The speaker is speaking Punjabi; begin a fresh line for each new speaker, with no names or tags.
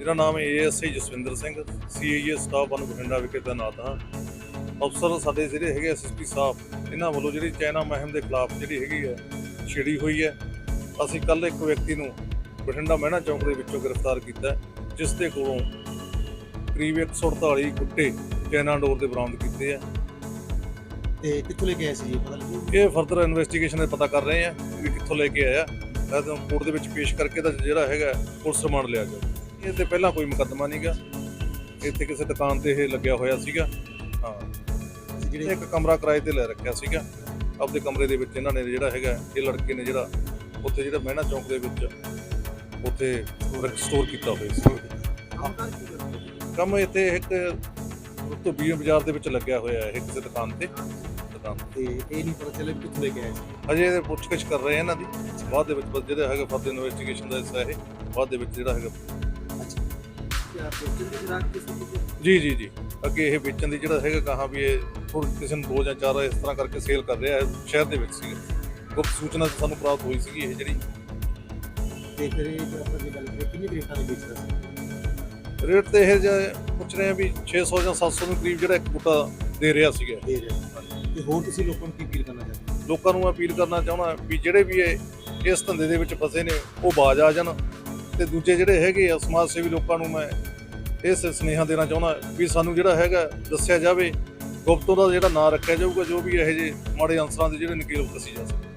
ਮੇਰਾ ਨਾਮ ASI Jaswinder Singh CIA staff one Bathinda ਵਿਖੇ ਤੈਨਾਤ ਹਾਂ। ਅਫਸਰ ਸਾਡੇ ਜਿਹੜੇ ਹੈਗੇ ਐਸਐਸਪੀ ਸਾਹਿਬ ਇਹਨਾਂ ਵੱਲੋਂ ਜਿਹੜੀ ਚਾਈਨਾ ਮਹਿਮ ਦੇ ਖਿਲਾਫ ਜਿਹੜੀ ਹੈਗੀ ਹੈ ਛਿੜੀ ਹੋਈ ਹੈ। ਅਸੀਂ ਕੱਲ ਇੱਕ ਵਿਅਕਤੀ ਨੂੰ ਬਠਿੰਡਾ ਮਹਿਣਾ ਚੌਂਕ ਦੇ ਵਿੱਚੋਂ ਗ੍ਰਿਫਤਾਰ ਕੀਤਾ ਹੈ, ਜਿਸ ਦੇ ਕੋਲੋਂ ਕਰੀਬ 148 ਗੁੱਟੇ ਚਾਈਨਾ ਡੋਰ ਦੇ ਬਰਾਮਦ ਕੀਤੇ ਆ।
ਤੇ ਕਿੱਥੋਂ ਲੈ ਕੇ ਆਏ ਸੀ ਪਤਾ ਲੱਗੂ
ਇਹ ਫਰਦਰ ਇਨਵੈਸਟੀਗੇਸ਼ਨ ਦੇ ਪਤਾ ਕਰ ਰਹੇ ਆ ਵੀ ਕਿੱਥੋਂ ਲੈ ਕੇ ਆਇਆ। ਕੋਰਟ ਦੇ ਵਿੱਚ ਪੇਸ਼ ਕਰਕੇ ਤਾਂ ਜਿਹੜਾ ਹੈਗਾ ਪੁਲਿਸ ਰਿਮਾਂਡ ਲਿਆ ਜਾਊ। ਇਹ ਤੇ ਪਹਿਲਾਂ ਕੋਈ ਮੁਕੱਦਮਾ ਨਹੀਂਗਾ ਇੱਥੇ ਕਿਸੇ ਦੁਕਾਨ ਤੇ ਇਹ ਲੱਗਿਆ ਹੋਇਆ ਸੀਗਾ। ਹਾਂ।
ਜਿਹੜੇ
ਇੱਕ ਕਮਰਾ ਕਿਰਾਏ ਤੇ ਲੈ ਰੱਖਿਆ ਸੀਗਾ। ਆਪਦੇ ਕਮਰੇ ਦੇ ਵਿੱਚ ਇਹਨਾਂ ਨੇ ਜਿਹੜਾ ਹੈਗਾ ਇਹ ਲੜਕੇ ਨੇ ਜਿਹੜਾ ਉੱਥੇ ਜਿਹੜਾ ਮਹਿਣਾ ਚੌਂਕ ਦੇ ਵਿੱਚ ਉੱਥੇ ਸਟੋਰ ਕੀਤਾ ਹੋਇਆ ਸੀ। ਕੰਮ ਇੱਥੇ ਇੱਕ ਉੱਤੋਂ ਬੀਐਮ ਬਾਜ਼ਾਰ ਦੇ ਵਿੱਚ ਲੱਗਿਆ ਹੋਇਆ ਹੈ ਕਿਸੇ ਦੁਕਾਨ ਤੇ। ਦੁਕਾਨ
ਤੇ। ਇਹ ਨਹੀਂ ਪਤਾ ਚੱਲਿਆ ਕਿੱਥੋਂ ਲੈ ਕੇ ਆਏ ਸੀ।
ਅਜੇ ਇਹ ਪੁੱਛਗਿੱਛ ਕਰ ਰਹੇ ਆ ਇਹਨਾਂ ਦੀ। ਬਾਅਦ ਦੇ ਵਿੱਚ ਬਸ ਜਿਹੜਾ ਹੈਗਾ ਫਰਦਰ ਇਨਵੈਸਟੀਗੇਸ਼ਨ ਦਾ ਹਿੱਸਾ ਇਹ। ਬਾਅਦ ਦੇ ਵਿੱਚ ਜਿਹੜਾ ਹੈਗਾ ਜੀ ਜੀ ਜੀ। ਅੱਗੇ ਇਹ ਵੇਚਣ ਦੀ ਜਿਹੜਾ ਹੈਗਾ ਕਹਾ ਵੀ ਇਹ ਥੋੜ੍ਹੀ ਕਿਸੇ ਨੂੰ ਦੋ ਜਾਂ ਚਾਰ ਇਸ ਤਰ੍ਹਾਂ ਕਰਕੇ ਸੇਲ ਕਰ ਰਿਹਾ ਹੈ ਸ਼ਹਿਰ ਦੇ ਵਿੱਚ ਸੀਗਾ। ਗੁਪਤ ਸੂਚਨਾ ਸਾਨੂੰ ਪ੍ਰਾਪਤ ਹੋਈ ਸੀਗੀ ਇਹ ਜਿਹੜੀ।
ਤੇ ਫਿਰ ਇਹ ਜੇ ਆਪਾਂ ਜੇ ਗੱਲ ਕਰੀਏ ਕਿੰਨੇ ਰੇਟਾਂ ਦੇ ਵੇਚਦਾ ਸੀ
ਰੇਟ ਤੇ ਇਹ ਜੇ ਪੁੱਛ ਰਹੇ ਆ ਵੀ 600 ਜਾਂ 700 ਦੇ ਕਰੀਬ ਜਿਹੜਾ ਇੱਕ ਬੂਟਾ ਦੇ ਰਿਹਾ ਸੀਗਾ।
ਦੇ ਰਿਹਾ। ਤੇ ਹੋਰ ਤੁਸੀਂ ਲੋਕਾਂ ਨੂੰ ਕੀ ਅਪੀਲ ਕਰਨਾ ਚਾਹੁੰਦੇ?
ਲੋਕਾਂ ਨੂੰ ਅਪੀਲ ਕਰਨਾ ਚਾਹੁੰਦਾ ਵੀ ਜਿਹੜੇ ਵੀ ਇਹ ਇਸ ਧੰਦੇ ਦੇ ਵਿੱਚ ਫਸੇ ਨੇ ਉਹ ਬਾਜ ਆ ਜਾਣ। ਤੇ ਦੂਜੇ ਜਿਹੜੇ ਹੈਗੇ ਆ ਸਮਾਜ ਸੇਵੀ ਲੋਕਾਂ ਨੂੰ ਮੈਂ ਇਸ ਸੁਨੇਹਾ ਦੇਣਾ ਚਾਹੁੰਦਾ ਵੀ ਸਾਨੂੰ ਜਿਹੜਾ ਹੈਗਾ ਦੱਸਿਆ ਜਾਵੇ, ਗੁਪਤੋਂ ਦਾ ਜਿਹੜਾ ਨਾਂ ਰੱਖਿਆ ਜਾਊਗਾ, ਜੋ ਵੀ ਇਹੋ ਜਿਹੇ ਮਾੜੇ ਅਨਸਰਾਂ ਦੇ ਜਿਹੜੇ ਨਕੇਲ ਦੱਸੀ ਜਾ ਸਕੇ